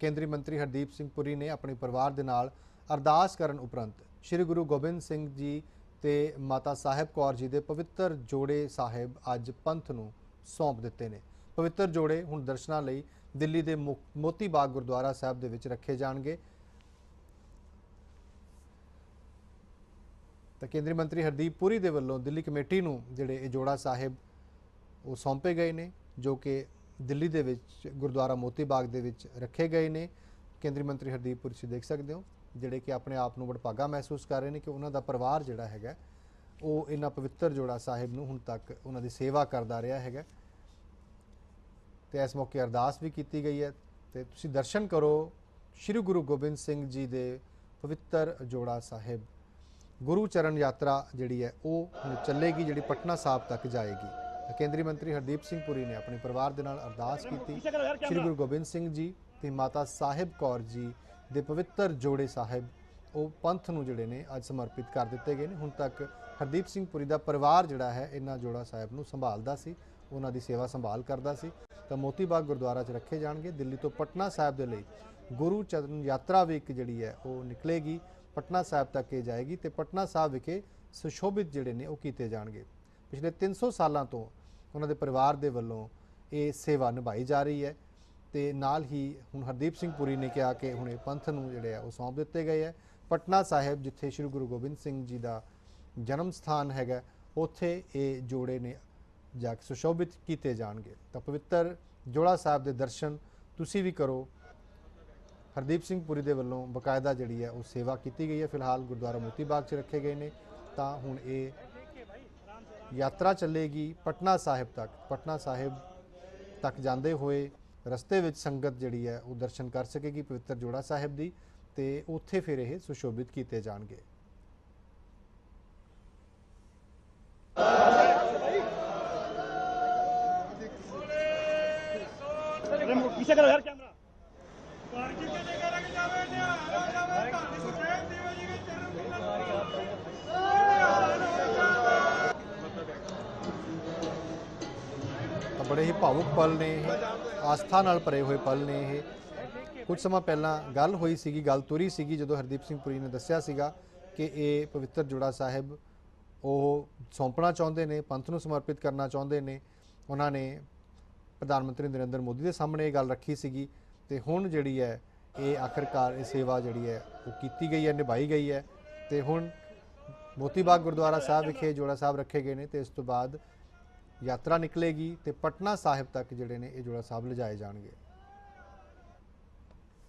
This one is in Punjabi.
ਕੇਂਦਰੀ ਮੰਤਰੀ ਹਰਦੀਪ ਸਿੰਘ ਪੁਰੀ ਨੇ ਆਪਣੇ ਪਰਿਵਾਰ ਦੇ ਨਾਲ ਅਰਦਾਸ ਕਰਨ ਉਪਰੰਤ ਸ੍ਰੀ ਗੁਰੂ ਗੋਬਿੰਦ ਸਿੰਘ ਜੀ ਤੇ ਮਾਤਾ ਸਾਹਿਬ ਕੌਰ ਜੀ ਦੇ ਪਵਿੱਤਰ ਜੋੜੇ ਸਾਹਿਬ ਅੱਜ ਪੰਥ ਨੂੰ ਸੌਂਪ ਦਿੱਤੇ ਨੇ। ਪਵਿੱਤਰ ਜੋੜੇ ਹੁਣ ਦਰਸ਼ਨਾਂ ਲਈ ਦਿੱਲੀ ਦੇ ਮੁ- ਮੋਤੀ ਬਾਗ ਗੁਰਦੁਆਰਾ ਸਾਹਿਬ ਦੇ ਵਿੱਚ ਰੱਖੇ ਜਾਣਗੇ। ਤਾਂ ਕੇਂਦਰੀ ਮੰਤਰੀ ਹਰਦੀਪ ਪੁਰੀ ਦੇ ਵੱਲੋਂ ਦਿੱਲੀ ਕਮੇਟੀ ਨੂੰ ਜਿਹੜੇ ਇਹ ਜੋੜਾ ਸਾਹਿਬ ਉਹ ਸੌਂਪੇ ਗਏ ਨੇ, ਜੋ ਕਿ ਦਿੱਲੀ ਦੇ ਵਿੱਚ, ਗੁਰਦੁਆਰਾ ਮੋਤੀ ਬਾਗ ਦੇ ਵਿੱਚ ਰੱਖੇ ਗਏ ਨੇ। ਕੇਂਦਰੀ ਮੰਤਰੀ ਹਰਦੀਪ ਪੁਰੀ, ਤੁਸੀਂ ਦੇਖ ਸਕਦੇ ਹੋ, ਜਿਹੜੇ ਕਿ ਆਪਣੇ ਆਪ ਨੂੰ ਵਡਭਾਗਾ ਮਹਿਸੂਸ ਕਰ ਰਹੇ ਨੇ ਕਿ ਉਹਨਾਂ ਦਾ ਪਰਿਵਾਰ ਜਿਹੜਾ ਹੈਗਾ, ਉਹ ਇਹਨਾਂ ਪਵਿੱਤਰ ਜੋੜਾ ਸਾਹਿਬ ਨੂੰ ਹੁਣ ਤੱਕ ਉਹਨਾਂ ਦੀ ਸੇਵਾ ਕਰਦਾ ਰਿਹਾ ਹੈਗਾ। ਤੇ ਇਸ ਮੌਕੇ ਅਰਦਾਸ ਵੀ ਕੀਤੀ ਗਈ ਹੈ। ਤੇ ਤੁਸੀਂ ਦਰਸ਼ਨ ਕਰੋ, ਸ੍ਰੀ ਗੁਰੂ ਗੋਬਿੰਦ ਸਿੰਘ ਜੀ ਦੇ ਪਵਿੱਤਰ ਜੋੜਾ ਸਾਹਿਬ। ਗੁਰੂ ਚਰਨ ਯਾਤਰਾ ਜਿਹੜੀ ਹੈ, ਉਹ ਹੁਣ ਚੱਲੇਗੀ, ਜਿਹੜੀ ਪਟਨਾ ਸਾਹਿਬ ਤੱਕ ਜਾਏਗੀ। ਕੇਂਦਰੀ ਮੰਤਰੀ ਹਰਦੀਪ ਸਿੰਘ ਪੁਰੀ ਨੇ ਆਪਣੇ ਪਰਿਵਾਰ ਦੇ ਨਾਲ ਅਰਦਾਸ ਕੀਤੀ। ਸ੍ਰੀ ਗੁਰੂ ਗੋਬਿੰਦ ਸਿੰਘ ਜੀ ਤੇ ਮਾਤਾ ਸਾਹਿਬ ਕੌਰ ਜੀ ਦੇ ਪਵਿੱਤਰ ਜੋੜੇ ਸਾਹਿਬ ਉਹ ਪੰਥ ਨੂੰ ਜਿਹੜੇ ਨੇ ਅੱਜ ਸਮਰਪਿਤ ਕਰ ਦਿੱਤੇ ਗਏ ਨੇ। ਹੁਣ ਤੱਕ ਹਰਦੀਪ ਸਿੰਘ ਪੁਰੀ ਦਾ ਪਰਿਵਾਰ ਜਿਹੜਾ ਹੈ ਇਹਨਾਂ ਜੋੜਾ ਸਾਹਿਬ ਨੂੰ ਸੰਭਾਲਦਾ ਸੀ ਉਹਨਾਂ ਦੀ ਸੇਵਾ ਸੰਭਾਲ ਕਰਦਾ ਸੀ। ਤਾਂ ਮੋਤੀ ਬਾਗ ਗੁਰਦੁਆਰਾ 'ਚ ਰੱਖੇ ਜਾਣਗੇ। ਦਿੱਲੀ ਤੋਂ ਪਟਨਾ ਸਾਹਿਬ ਦੇ ਲਈ ਗੁਰੂ ਚਰਨ ਯਾਤਰਾ ਵੀ ਇੱਕ ਜਿਹੜੀ ਹੈ ਉਹ ਨਿਕਲੇਗੀ। ਪਟਨਾ ਸਾਹਿਬ ਤੱਕ ਇਹ ਜਾਏਗੀ ਤੇ ਪਟਨਾ ਸਾਹਿਬ ਵਿਖੇ ਸੁਸ਼ੋਭਿਤ ਜਿਹੜੇ ਨੇ ਉਹ ਕੀਤੇ ਜਾਣਗੇ। ਪਿਛਲੇ 300 ਸਾਲਾਂ ਤੋਂ ਉਹਨਾਂ ਦੇ ਪਰਿਵਾਰ ਦੇ ਵੱਲੋਂ ਇਹ ਸੇਵਾ ਨਿਭਾਈ ਜਾ ਰਹੀ ਹੈ। ਤੇ ਨਾਲ ਹੀ ਹੁਣ ਹਰਦੀਪ ਸਿੰਘ ਪੁਰੀ ਨੇ ਕਿਹਾ ਕਿ ਹੁਣ ਇਹ ਪੰਥ ਨੂੰ ਜਿਹੜੇ ਆ ਉਹ ਸੌਂਪ ਦਿੱਤੇ ਗਏ ਹੈ ਪਟਨਾ ਸਾਹਿਬ, ਜਿੱਥੇ ਸ੍ਰੀ ਗੁਰੂ ਗੋਬਿੰਦ ਸਿੰਘ ਜੀ ਦਾ ਜਨਮ ਸਥਾਨ ਹੈਗਾ, ਉੱਥੇ ਇਹ ਜੋੜੇ ਨੇ ਜਾ ਕੇ ਸੁਸ਼ੋਭਿਤ ਕੀਤੇ ਜਾਣਗੇ। ਤਾਂ ਪਵਿੱਤਰ ਜੋੜਾ ਸਾਹਿਬ ਦੇ ਦਰਸ਼ਨ ਤੁਸੀਂ ਵੀ ਕਰੋ। ਹਰਦੀਪ ਸਿੰਘ ਪੁਰੀ ਦੇ ਵੱਲੋਂ ਬਕਾਇਦਾ ਜਿਹੜੀ ਹੈ ਉਹ ਸੇਵਾ ਕੀਤੀ ਗਈ ਹੈ। ਫਿਲਹਾਲ ਗੁਰਦੁਆਰਾ ਮੋਤੀ ਬਾਗ 'ਚ ਰੱਖੇ ਗਏ ਨੇ। ਤਾਂ ਹੁਣ ਇਹ ਯਾਤਰਾ ਚੱਲੇਗੀ ਪਟਨਾ ਸਾਹਿਬ ਤੱਕ। ਪਟਨਾ ਸਾਹਿਬ ਤੱਕ ਜਾਂਦੇ ਹੋਏ ਰਸਤੇ ਵਿੱਚ ਸੰਗਤ ਜਿਹੜੀ ਹੈ ਉਹ ਦਰਸ਼ਨ ਕਰ ਸਕੇਗੀ ਪਵਿੱਤਰ ਜੋੜਾ ਸਾਹਿਬ ਦੀ ਤੇ ਉੱਥੇ ਫਿਰ ਇਹ ਸੁਸ਼ੋਭਿਤ ਕੀਤੇ ਜਾਣਗੇ। ਪਿੱਛੇ ਕਰੋ ਯਾਰ ਕੈਮਰਾ। ਬੜੇ ਹੀ ਭਾਵੁਕ ਪਲ ਨੇ ਇਹ, ਆਸਥਾ ਨਾਲ ਭਰੇ ਹੋਏ ਪਲ ਨੇ ਇਹ। ਕੁਝ ਸਮਾਂ ਪਹਿਲਾਂ ਗੱਲ ਹੋਈ ਸੀਗੀ, ਗੱਲ ਤੁਰੀ ਸੀਗੀ, ਜਦੋਂ ਹਰਦੀਪ ਸਿੰਘ ਪੁਰੀ ਨੇ ਦੱਸਿਆ ਸੀਗਾ ਕਿ ਇਹ ਪਵਿੱਤਰ ਜੋੜਾ ਸਾਹਿਬ ਉਹ ਸੌਂਪਣਾ ਚਾਹੁੰਦੇ ਨੇ, ਪੰਥ ਨੂੰ ਸਮਰਪਿਤ ਕਰਨਾ ਚਾਹੁੰਦੇ ਨੇ। ਉਹਨਾਂ ਨੇ ਪ੍ਰਧਾਨ ਮੰਤਰੀ ਨਰਿੰਦਰ ਮੋਦੀ ਦੇ ਸਾਹਮਣੇ ਇਹ ਗੱਲ ਰੱਖੀ ਸੀਗੀ ਤੇ ਹੁਣ ਜਿਹੜੀ ਹੈ, ਇਹ ਆਖਰਕਾਰ ਇਹ ਸੇਵਾ ਜਿਹੜੀ ਹੈ, ਉਹ ਕੀਤੀ ਗਈ ਹੈ, ਨਿਭਾਈ ਗਈ ਹੈ। ਤੇ ਹੁਣ ਮੋਤੀ ਬਾਗ ਗੁਰਦੁਆਰਾ ਸਾਹਿਬ ਵਿਖੇ ਜੋੜਾ ਸਾਹਿਬ ਰੱਖੇ ਗਏ ਨੇ ਤੇ ਇਸ ਤੋਂ ਬਾਅਦ ਯਾਤਰਾ ਨਿਕਲੇਗੀ ਤੇ ਪਟਨਾ ਸਾਹਿਬ ਤੱਕ ਜਿਹੜੇ ਨੇ ਇਹ ਜੋੜਾ ਸਾਹਿਬ ਲਿਜਾਏ ਜਾਣਗੇ।